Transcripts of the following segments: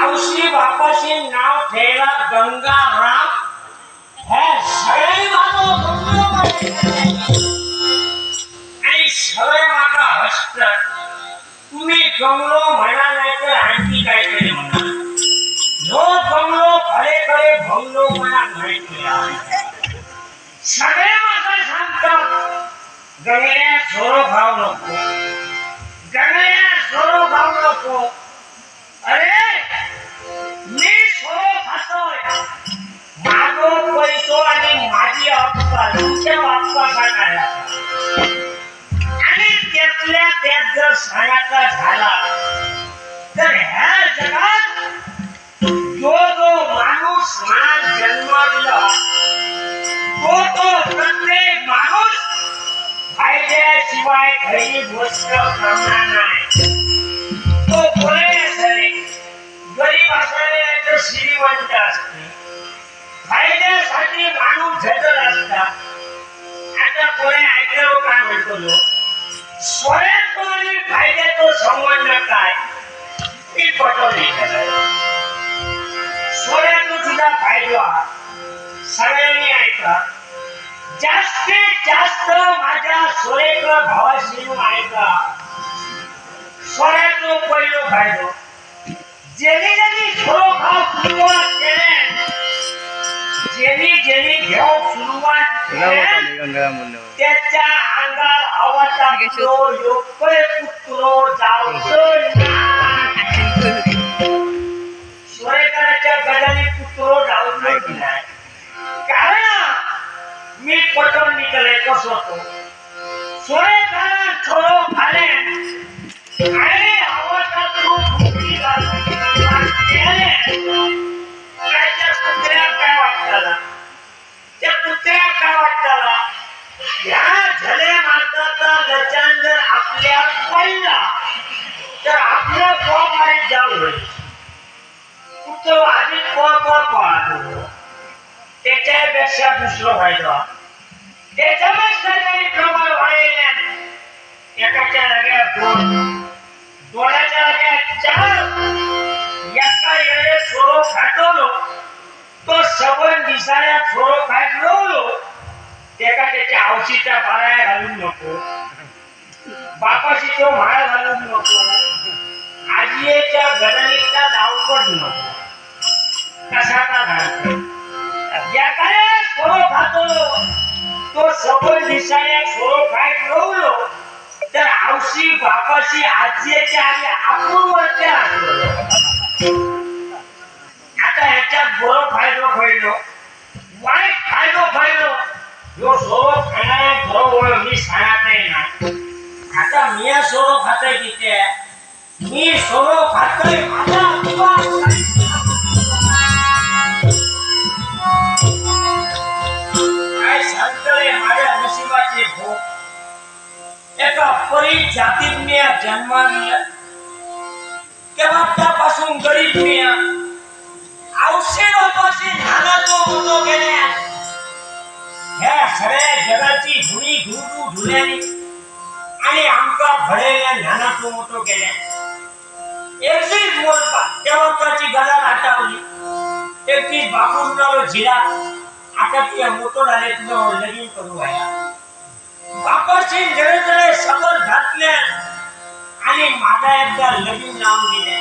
औषधी बापाशी नाव ठेवला गंगाराम हे सगळे माझं गंगाराम आहे. आणि सगळे माझा हसतात तुम्ही गंगलो म्हणा नाही तर आणखी काहीतरी म्हणा नो गंगलो खरे खरे भंगलो म्हणा माहिती सगळे माझं सांगतात गंगल्या सोरो खाऊ नको अक्कल तुमच्या बाप्पाचा काय आणि त्यातल्या त्यात जर सायाचा झाला तर ह्या जगात जो जो माणूस मला जन्मला तो तो प्रत्येक माणूस फायद्याशिवाय खरी गोष्ट करणार नाही तो कोणी असेल गरीब असावे श्रीमंत असते फायद्यासाठी माणूस ती पटवली स्वरातून सुद्धा फायदा सगळ्यांनी ऐका जास्तीत जास्त माझ्या सोरेकर भावाशी ऐका स्वरातलो पहिलो फायदो जेणे जेणे खरोखर सुरुवात केले जेणे जेणे घेऊ सुरुवात केली गंगाराम बोललो त्याच्या अंगात अवतारो योग्य पुत्रो जावतो सुरेकराच्या गजाली पुत्रो जावतो नाही कारण मी पटवून निघाले कसं होतो? सुरेकरा आणि. त्याच्या कुत्र्यात काय वाटताला त्या कुत्र्यात काय वाटताला या झले माताचा लचान जर आपल्या पहिला. तर आपलं मारीत जाऊ होईल तो आधी कोण कोण पाहतो त्याच्यापेक्षा दुसरं व्हायचं. त्याच्यापेक्षा तरी प्रमाण व्हायला एकाच्या जाग्यावर दोन दोनाच्या जाग्यावर चार. एका वेळेस सोरो फाटवलो. तो सबन दिसाऱ्या सोरो काय मिळवलो त्याका त्याच्या आवशीच्या बाळ्या घालून नको. बापाशी तो माळ घालून नको. आजीच्या गणनीचा धावपट नको. તો સફળ દિશાએ થોડો ફાઈટ રહ્યો ત્યારે આવશી વાપસી આજે ત્યારે આપણું અત્યારે આટલા બોલો ફાયદો ફાયદો વાઈટ ફાયદો ફાયદો જો સોરો ખાના ઘરો ઓળો મી સારા ના આતા મિયા સોરો ખાતે કીતે મી સોરો ખાતે આતા भोग एका परी जातीत मी जन्माला तेव्हा त्यापासून गरीब मी औषधापाशी नानाचो मोठो गेल्या ह्या सगळ्या जगाची धुणी धुडू धुल्यानी आणि आमका भरेल्या ज्ञानाचो मोठो केल्या एकटीच मोठा तेव्हा त्याची गजाल हटावली एकटीच बापून नालो झिला आता ती मोठो झाले तुझं लगीन करू आहे बापाशी बापाची जरे समोर घातल्या आणि माझा एकदा लगीन लावून दिले.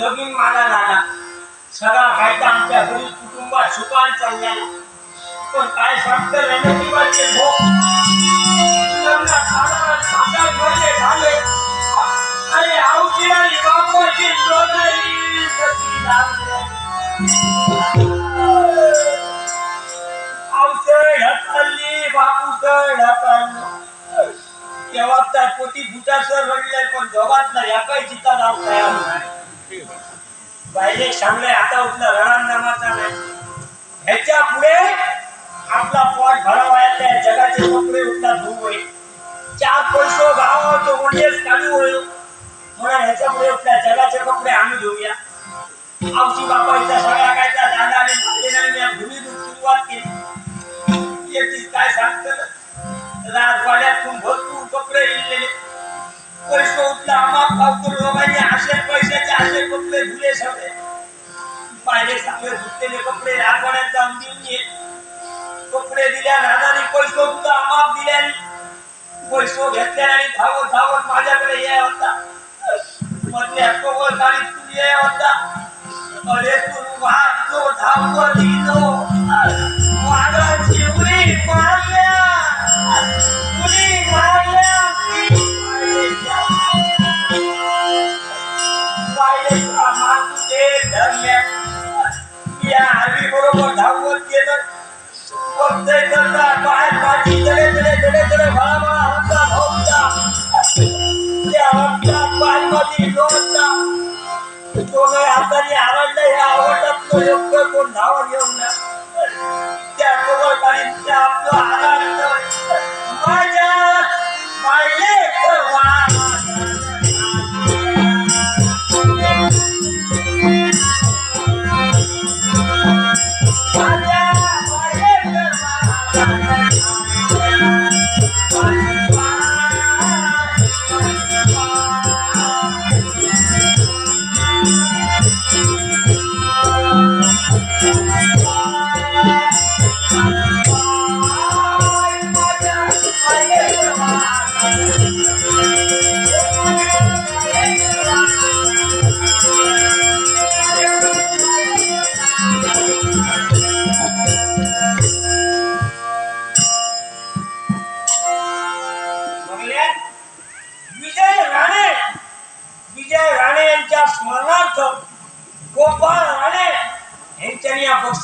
लगीन माझा झाला. सगळा फायदा आमच्या गरीब कुटुंबात सुखान चालल्या पण काय सांगतं रणजीवाचे भोग? झाले. आणि आवची आणि बापाची दोघंही त्या पोटी रडले पण ना तयार नाही. सांगले आता उठला रडान नामाचा नाही. ह्याच्या पुढे आपला पोट भरावायला त्या जगाचे कपडे उठला धुवू होईल चार पैसो गाव तो म्हणजेच काढू म्हणून ह्याच्या पुढे उठल्या जगाचे कपडे आम्ही धुऊया. आमची बापाईचा कपडे इलेले पैसे उठला आम्हा पावतो लोकांनी असे पैशाचे असे कपडे धुले सगळे पाहिले चांगले धुतलेले कपडे राखण्यात जाऊन देऊन ये कपडे दिल्या नानाने पैसो सुद्धा अमाप दिल्याने पैसो घेतल्या आणि धावत धावत माझ्याकडे ये होता म्हटले कवर गाडी तू ये होता अरे तू वाहतो धावतो दिलो वाघाची उडी धरल्या या हल्ली बरोबर धावत गेलं करता पाठी तडे तडे तडे तडे भळा भळा त्या हाताने योग्य कोण धावत येऊन त्या आपलं आराम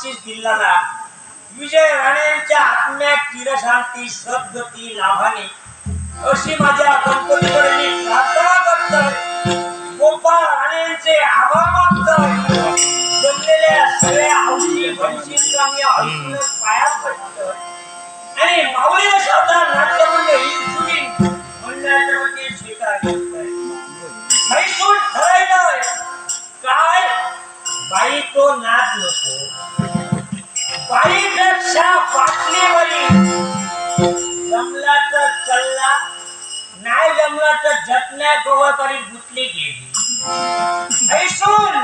यांच्यानी हा बक्षीस दिला विजय राणे यांच्या आत्म्यात चिरशांती सद्गती लाभाने अशी माझ्या गणपतीकडे बाईपेक्षा बाटलीवरी जमला तर चल्ला नाही जमला तर झटण्या गोवाकरी गुतली गेली. ऐसून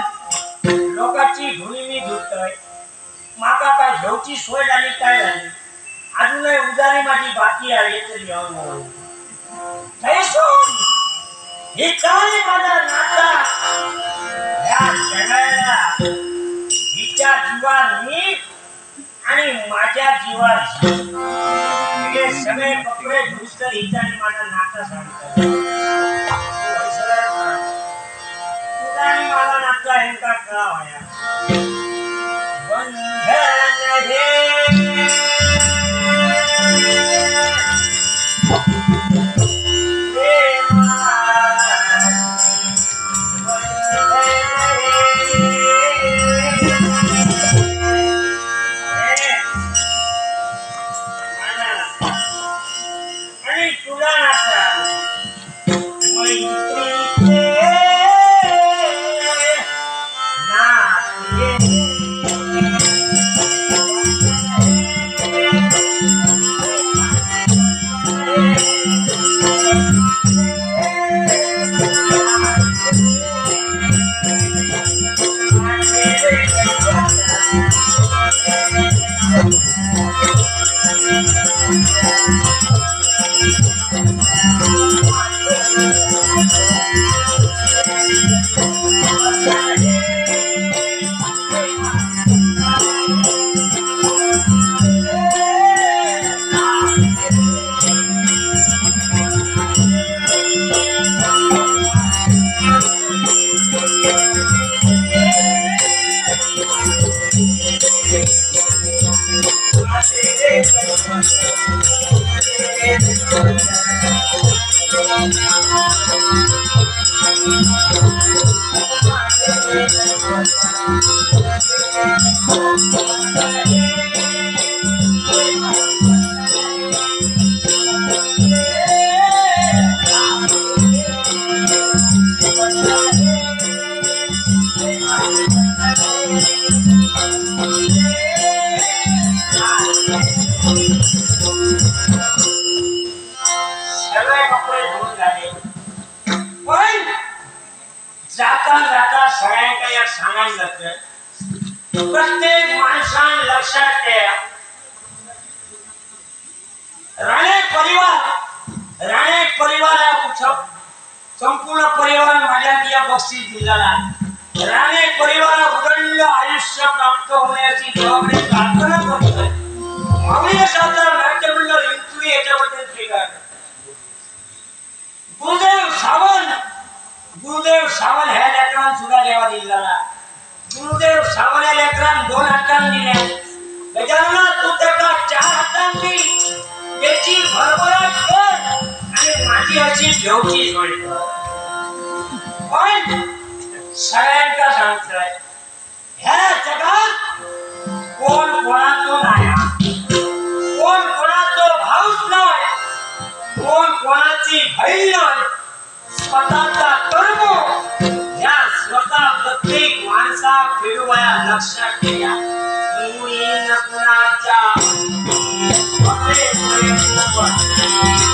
लोकांची धुळी मी धुतोय. माका काय घेऊची सोय झाली काय झाली? अजूनही उदारी माझी बाकी आहे तरी येऊन म्हैसूर ही काय माझा माझ्या जीवात ही. हे सगळे कपडे धुस तर हिचा आणि माझा नाता सांगतात तुला आणि माझा नाता हे का कळावाया बंधन July. जाता जाता सगळ्यांका तुका एक सांगायला लागतं प्रत्येक माणसान लक्षात ठेवा राणे परिवार राणे परिवार हा कुठं संपूर्ण परिवार माझ्या या बक्षीस दिलेला राणे परिवार उदंड आयुष्य प्राप्त होण्याची जबाबदारी प्रार्थना करतोय माऊली शास्त्र नाट्यमंडळ इंटवी याच्याबद्दल स्वीकार गुरुदेव सावंत गुरुदेव सावंत ह्या लेकरांना सुद्धा देवा दिलेला गुरुदेव सावंत या लेकरांना दोन हातांनी दिल्या गजानना तू त्याला चार हातांनी त्याची भरभराट कर आणि माझी अशी ठेवची सोय कर पण सगळ्यांका सांगतोय ह्या जगात कोण कोणाचो नाही स्वतःची बहीण स्वतःचा कर्म. या स्वतः प्रत्येक माणसा फिरवाया लक्षात ठेवा. मुळी न असे प्रयत्न